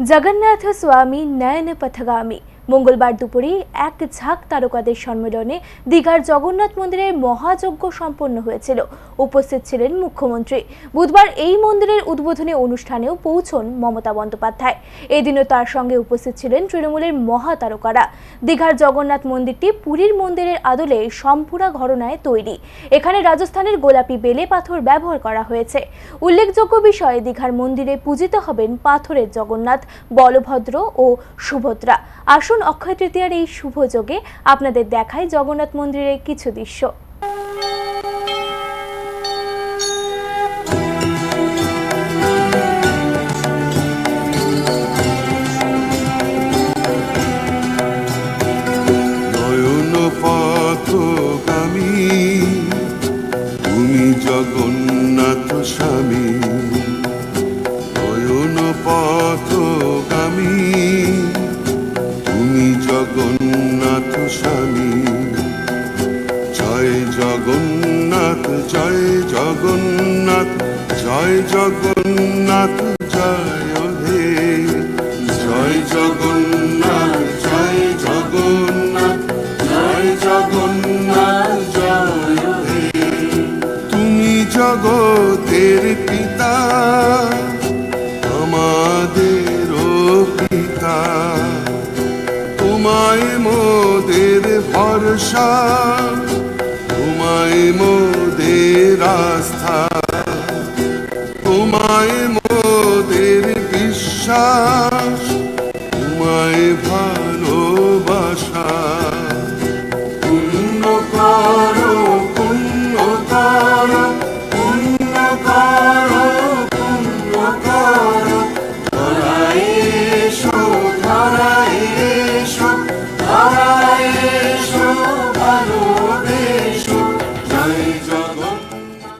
জগন্নাথ স্বামী নয়ন পথগামী মঙ্গলবার দুপুরে এক ঝাঁক তারকাদের সম্মেলনে দীঘার জগন্নাথ মন্দিরের মহাযজ্ঞ সম্পন্ন হয়েছিল। উপস্থিত ছিলেন মুখ্যমন্ত্রী। বুধবার এই মন্দিরের উদ্বোধনী অনুষ্ঠানেও পৌঁছন মমতা বন্দ্যোপাধ্যায়। এদিনও তার সঙ্গে উপস্থিত ছিলেন তৃণমূলের মহাতারকারা। দীঘার জগন্নাথ মন্দিরটি পুরীর মন্দিরের আদলে সম্পূরা ঘরনায় তৈরি। এখানে রাজস্থানের গোলাপি বেলে পাথর ব্যবহার করা হয়েছে। উল্লেখযোগ্য বিষয়ে দীঘার মন্দিরে পূজিত হবেন পাথরের জগন্নাথ, বলভদ্র ও সুভদ্রা। আসুন অক্ষয় তৃতীয়ার এই শুভ যোগে আপনাদের দেখায় জগন্নাথ মন্দিরের কিছু দৃশ্য। জগন্নাথ স্বামী। স্বামী। জয় জগন্নাথ জয় জগন্নাথ জয় জগন্নাথ, জয় হে জয় জগন্নাথ জয় জগন্নাথ জয় জগন্নাথ, জয় হে তুমি জগতের পিতা আমাদের পিতা। তোমায় মোদের ভরসা তোমায় মোদের আস্থা তোমায় মোদের বিশ্বাস তোমায় ভা